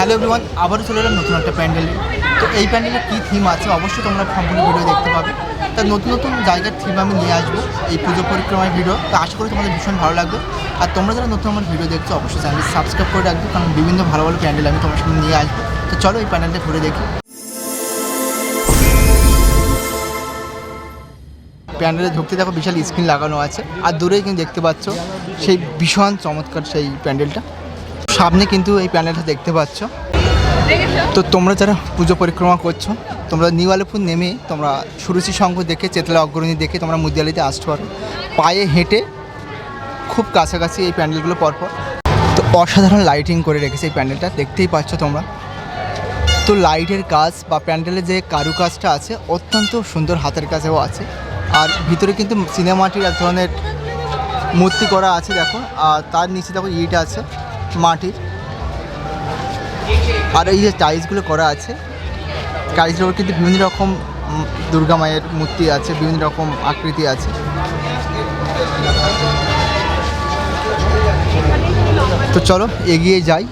Hello everyone আবারও চলে এলাম নতুন একটা প্যান্ডেলে। তো এই প্যান্ডেলে কী থিম আছে? অবশ্যই তোমরা সম্পূর্ণ ভিডিও দেখতে পাবে। তা নতুন নতুন জায়গার থিম আমি নিয়ে আসব এই পুজো পরিক্রমার ভিডিও তো আশা করি তোমাদের ভীষণ ভালো লাগবে। আর তোমরা যারা নতুন আমার ভিডিও দেখছ, অবশ্যই চ্যানেল সাবস্ক্রাইব করে রাখবে, কারণ বিভিন্ন ভালো ভালো প্যান্ডেল আমি তোমার সামনে নিয়ে আসব। তো চলো এই প্যান্ডেলটা ঘুরে দেখি। প্যান্ডেলে ঢুকতে দেখো বিশাল স্ক্রিন লাগানো আছে। আর দূরেই কিন্তু দেখতে পাচ্ছ সেই ভীষণ চমৎকার সেই প্যান্ডেলটা। সামনে কিন্তু এই প্যান্ডেলটা দেখতে পাচ্ছ। তো তোমরা যারা পুজো পরিক্রমা করছ, তোমরা নিউ আলিপুর নেমে তোমরা সুরুচি সংঘ দেখে, চেতলা অগ্রণী দেখে তোমরা মুদিয়ালিতে আসতে পারো। পায়ে হেঁটে খুব কাছাকাছি এই প্যান্ডেলগুলো পরপর। তো অসাধারণ লাইটিং করে রেখেছে এই প্যান্ডেলটা, দেখতেই পাচ্ছ তোমরা। তো লাইটের কাজ বা প্যান্ডেলের যে কারুকাজটা আছে, অত্যন্ত সুন্দর হাতের কাছেও আছে। আর ভিতরে কিন্তু সিনেমাটির এক ধরনের মূর্তি করা আছে, দেখো। আর তার নিচে দেখো ইট আছে। মাটির। আর এই যে টাইলসগুলো করা আছে টাইলসের উপর কিন্তু বিভিন্ন রকম দুর্গা মায়ের মূর্তি আছে, বিভিন্ন রকম আকৃতি আছে। তো চলো, এগিয়ে যাই।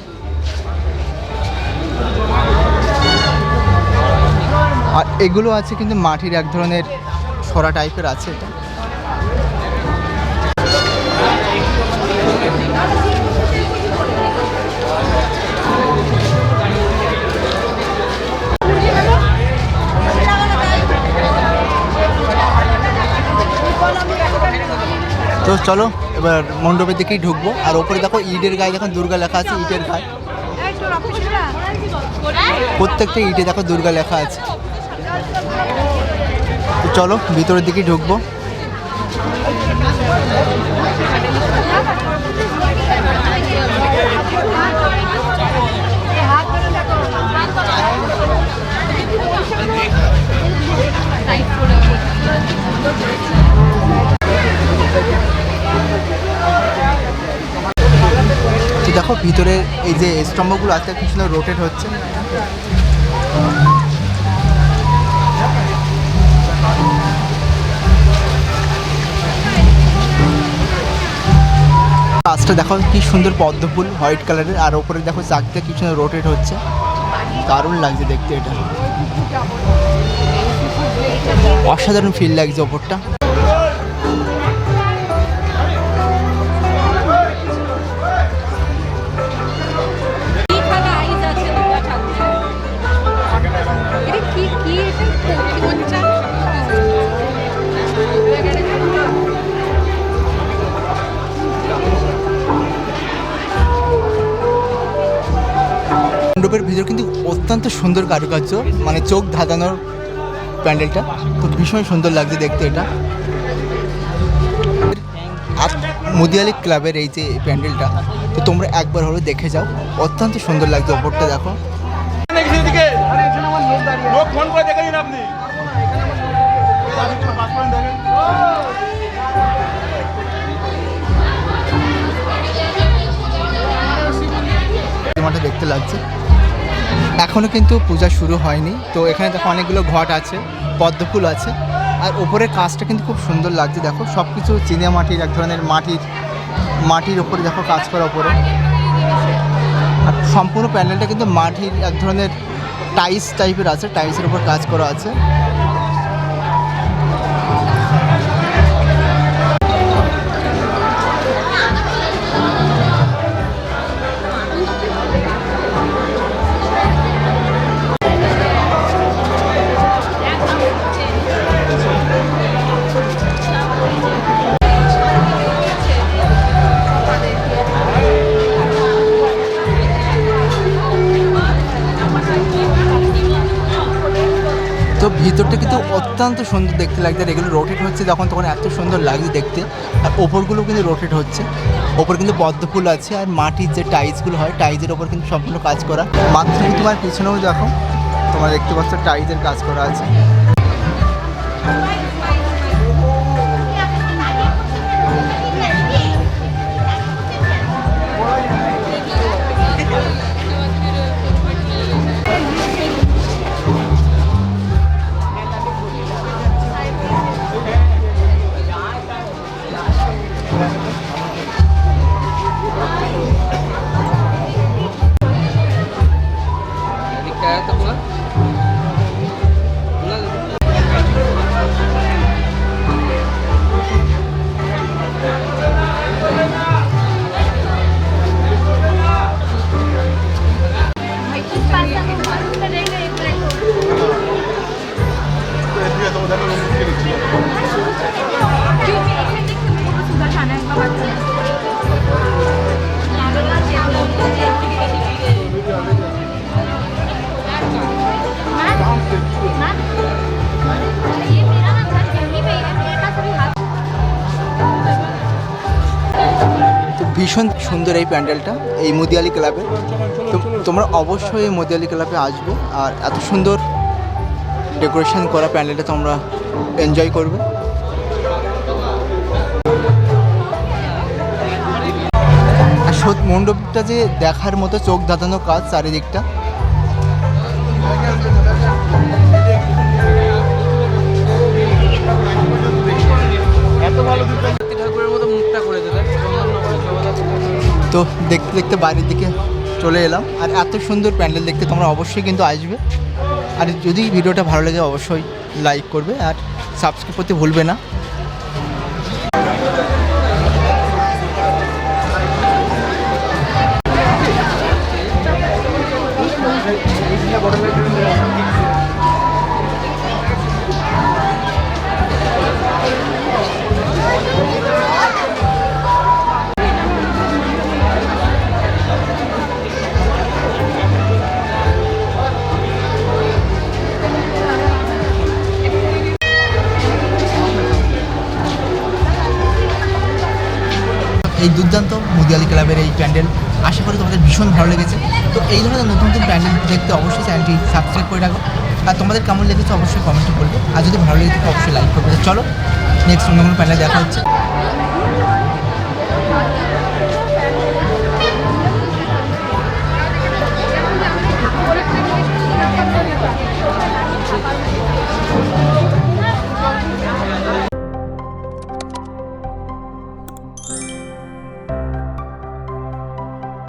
আর এগুলো আছে কিন্তু মাটির এক ধরনের সরা টাইপের আছে এটা। তো চলো, এবার মণ্ডপের দিকেই ঢুকবো। আর ওপরে দেখো, ইটের গায়ে দেখো, দুর্গা লেখা আছে, ইটের গায়ে। প্রত্যেকটা ইটে দেখো, দুর্গা লেখা আছে। তো চলো, ভিতরের দিকেই ঢুকবো। দেখো ভিতরে এই যে স্তম্ভগুলো আছে কি সুন্দর রোটেট হচ্ছে। কাজটা দেখো কি সুন্দর পদ্ম ফুল হোয়াইট কালারের আর ওপরে দেখো চাকটা কি সুন্দর রোটেট হচ্ছে। দারুণ লাগছে দেখতে এটা। অসাধারণ ফিল লাগছে ওপরটা। মণ্ডপের ভিতর কিন্তু অত্যন্ত সুন্দর কারুকার্য মানে চোখ ধাঁধানোর প্যান্ডেলটা। তো ভীষণ সুন্দর লাগছে দেখতে এটা। আর মুদিয়ালি ক্লাবের এই যে প্যান্ডেলটা, তো তোমরা একবার হলে দেখে যাও। অত্যন্ত সুন্দর লাগছে ওপরটা, দেখো। দেখতে লাগছে। এখনও কিন্তু পূজা শুরু হয়নি। তো এখানে দেখো অনেকগুলো ঘট আছে, পদ্মফুল আছে। আর ওপরের কাজটা কিন্তু খুব সুন্দর লাগছে, দেখো। সব কিছু চিনিয়া মাটির, এক ধরনের মাটির মাটির ওপরে দেখো কাজ করা ওপরে আর সম্পূর্ণ প্যান্ডেলটা কিন্তু মাটির, এক ধরনের টাইলস টাইপের আছে, টাইলসের উপর কাজ করা আছে। ভিতরটা কিন্তু অত্যন্ত সুন্দর দেখতে লাগছে। আর এগুলো রোটেট হচ্ছে যখন তখন এত সুন্দর লাগছে দেখতে। আর ওপরগুলো কিন্তু রোটেট হচ্ছে। ওপর কিন্তু পদ্ম ফুল আছে আর মাটির যে টাইলসগুলো হয় টাইলসের ওপর কিন্তু সম্পূর্ণ কাজ করা। মাত্র তোমার পিছনেও দেখো, তোমার দেখতে পাচ্ছ টাইলসের কাজ করা আছে। ভীষণ সুন্দর এই প্যান্ডেলটা, এই মুদিয়ালি ক্লাবে। তোমরা অবশ্যই এই মুদিয়ালি ক্লাবে আসবে আর এত সুন্দর ডেকোরেশন করা প্যান্ডেলটা তোমরা এনজয় করবে। আর মণ্ডপটা যে দেখার মতো চোখ ধাঁধানো কাজ চারিদিকটা। তো দেখতে দেখতে বাইরের দিকে চলে এলাম। আর এত সুন্দর প্যান্ডেল দেখতে তোমরা অবশ্যই কিন্তু আসবে। আর যদি ভিডিওটা ভালো লাগে অবশ্যই লাইক করবে। আর সাবস্ক্রাইব করতে ভুলবে না। এই দুর্দান্ত মুদিয়ালি ক্লাবের এই প্যান্ডেল। আশা করি তোমাদের ভীষণ ভালো লেগেছে। তো এই ধরনের নতুন নতুন প্যান্ডেল দেখতে অবশ্যই চ্যানেলটি সাবস্ক্রাইব করে রাখো। আর তোমাদের কেমন লেগেছে অবশ্যই কমেন্টে বলবে। আর যদি ভালো লেগেছে অবশ্যই লাইক করবে। চলো নেক্সট অন্য কোনো প্যান্ডেল দেখা হচ্ছে।